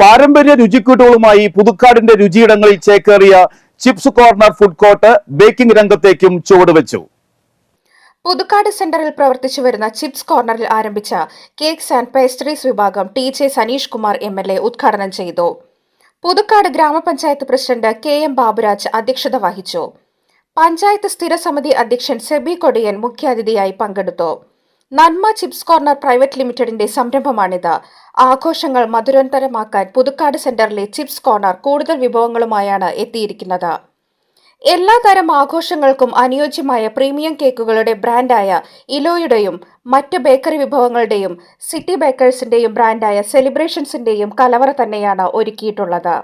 പാരമ്പര്യ രുചിക്കൂട്ടുകളുമായി പുതുക്കാടിന്റെ രുചിയിടങ്ങളിൽ ചേക്കേറിയ chips corner food court baking രംഗത്തേക്കും ചുവടുവെച്ചു. പുതുക്കാട് സെന്ററിൽ പ്രവർത്തിച്ചു വരുന്ന ചിപ്സ് കോർണറിൽ ആരംഭിച്ച കേക്ക്സ് ആൻഡ് പേസ്ട്രീസ് വിഭാഗം T J Saneesh Kumar M L A ഉദ്ഘാടനം ചെയ്തു. പുതുക്കാട് ഗ്രാമപഞ്ചായത്ത് പ്രസിഡന്റ് കെ എം ബാബുരാജ് അധ്യക്ഷത വഹിച്ചു. പഞ്ചായത്ത് സ്ഥിരസമിതി അധ്യക്ഷൻ സെബി കൊടിയൻ മുഖ്യാതിഥിയായി പങ്കെടുത്തു. നന്മ ചിപ്സ് കോർണർ പ്രൈവറ്റ് ലിമിറ്റഡിന്റെ സംരംഭമാണിത്. ആഘോഷങ്ങൾ മധുരന്തരമാക്കാൻ പുതുക്കാട് സെന്ററിലെ ചിപ്സ് കോർണർ കൂടുതൽ വിഭവങ്ങളുമായാണ് എത്തിയിരിക്കുന്നത്. എല്ലാ തരം ആഘോഷങ്ങൾക്കും അനുയോജ്യമായ പ്രീമിയം കേക്കുകളുടെ ബ്രാൻഡായ ഇലോയുടെയും മറ്റ് ബേക്കറി വിഭവങ്ങളുടെയും സിറ്റി ബേക്കേഴ്സിന്റെയും ബ്രാൻഡായ സെലിബ്രേഷൻസിന്റെയും കലവറ തന്നെയാണ് ഒരുക്കിയിട്ടുള്ളത്.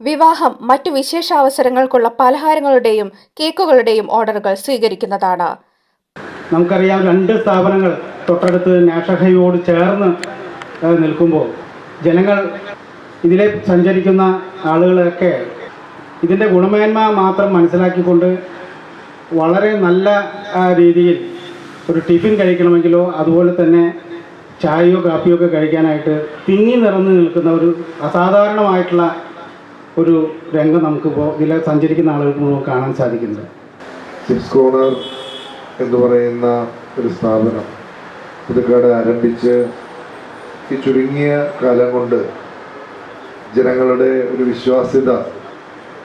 വിവാഹം മറ്റു വിശേഷാവസരങ്ങൾക്കുള്ള പലഹാരങ്ങളുടെയും കേക്കുകളുടെയും ഓർഡറുകൾ സ്വീകരിക്കുന്നതാണ്. നമുക്കറിയാം രണ്ട് സ്ഥാപനങ്ങൾ തൊട്ടടുത്ത് നാഷണൽ ചേർന്ന് നിൽക്കുമ്പോൾ ജനങ്ങൾ ഇതിലെ സഞ്ചരിക്കുന്ന ആളുകളൊക്കെ ഇതിന്റെ ഗുണമേന്മ മാത്രം മനസ്സിലാക്കിക്കൊണ്ട് വളരെ നല്ല രീതിയിൽ ഒരു ടിഫിൻ കഴിക്കണമെങ്കിലോ അതുപോലെ തന്നെ ചായയോ കാപ്പിയോ ഒക്കെ കഴിക്കാനായിട്ട് തിങ്ങി നിറഞ്ഞു നിൽക്കുന്ന ഒരു അസാധാരണമായിട്ടുള്ള ഒരു രംഗം നമുക്കിപ്പോൾ ഇതിലെ സഞ്ചരിക്കുന്ന ആളുകൾക്ക് കാണാൻ സാധിക്കുന്നുണ്ട്. ചിപ്സ് കോർണർ എന്ന് പറയുന്ന ഒരു സ്ഥാപനം. പുതുക്കാട് ആരംഭിച്ച് ഈ ചുരുങ്ങിയ കാലം കൊണ്ട് ജനങ്ങളുടെ ഒരു വിശ്വാസ്യത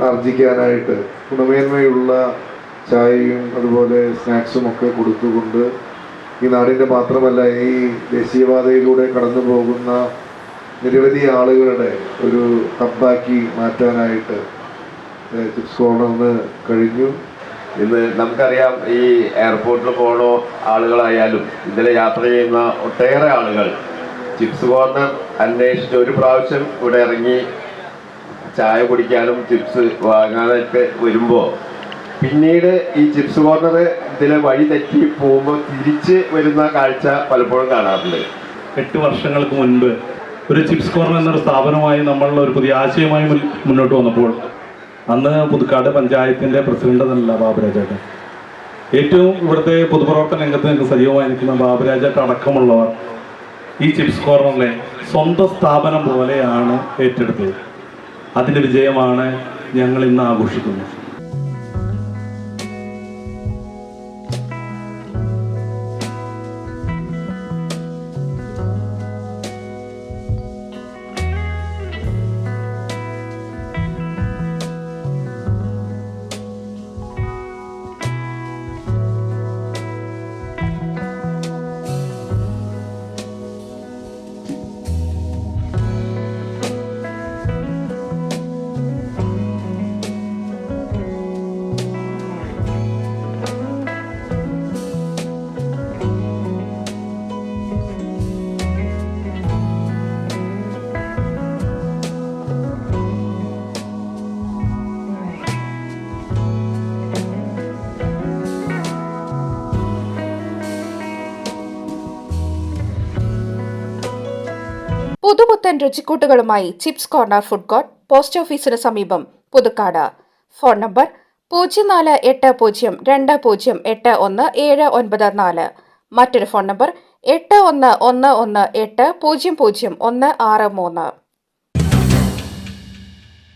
ആർജിക്കാനായിട്ട് ഗുണമേന്മയുള്ള ചായയും അതുപോലെ സ്നാക്സും ഒക്കെ കൊടുത്തുകൊണ്ട് ഈ നാടിന്റെ മാത്രമല്ല ഈ ദേശീയപാതയിലൂടെ കടന്നു പോകുന്ന നിരവധി ആളുകളുടെ ഒരു ഹബ്ബാക്കി മാറ്റാനായിട്ട് ചിപ്സ് കോർണറിന് കഴിഞ്ഞു. ഇന്ന് നമുക്കറിയാം ഈ എയർപോർട്ടിൽ പോണ ആളുകളായാലും ഇതിൽ യാത്ര ചെയ്യുന്ന ഒട്ടേറെ ആളുകൾ ചിപ്സ് കോർണർ അന്വേഷിച്ച് ഒരു പ്രാവശ്യം ഇവിടെ ഇറങ്ങി ചായ കുടിക്കാനും ചിപ്സ് വാങ്ങാനൊക്കെ വരുമ്പോൾ പിന്നീട് ഈ ചിപ്സ് കോർണർ ഇതിലെ വഴി തെറ്റി പോകുമ്പോൾ തിരിച്ച് വരുന്ന കാഴ്ച പലപ്പോഴും കാണാറുണ്ട്. എട്ട് വർഷങ്ങൾക്ക് മുൻപ് ഒരു ചിപ്സ് കോർണർ എന്നൊരു സ്ഥാപനമായി നമ്മളുടെ ഒരു പുതിയ ആശയമായി മുന്നോട്ട് വന്നപ്പോൾ അന്ന് പുതുക്കാട് പഞ്ചായത്തിന്റെ പ്രസിഡന്റ് എന്നല്ല ബാബുരാജേട്ടൻ ഏറ്റവും ഇവിടുത്തെ പൊതുപ്രവർത്തന രംഗത്ത് നിന്ന് സജീവമായി നിൽക്കുന്ന ബാബുരാജേട്ടൻ അടക്കമുള്ളവർ ഈ ചിപ്സ് കോർണറിനെ സ്വന്തം സ്ഥാപനം പോലെയാണ് ഏറ്റെടുത്തത്. അതിന്റെ വിജയമാണ് ഞങ്ങൾ ഇന്ന് ആഘോഷിക്കുന്നത്. പുതുപുത്തൻ രുചിക്കൂട്ടുകളുമായി chips corner food court post ഓഫീസിന് സമീപം പുതുക്കാട്. ഫോൺ നമ്പർ പൂജ്യം നാല് എട്ട് പൂജ്യം രണ്ട് പൂജ്യം എട്ട് ഒന്ന് ഏഴ് ഒൻപത് നാല്. മറ്റൊരു ഫോൺ നമ്പർ എട്ട് ഒന്ന് ഒന്ന് ഒന്ന് എട്ട് പൂജ്യം പൂജ്യം ഒന്ന് ആറ് മൂന്ന്.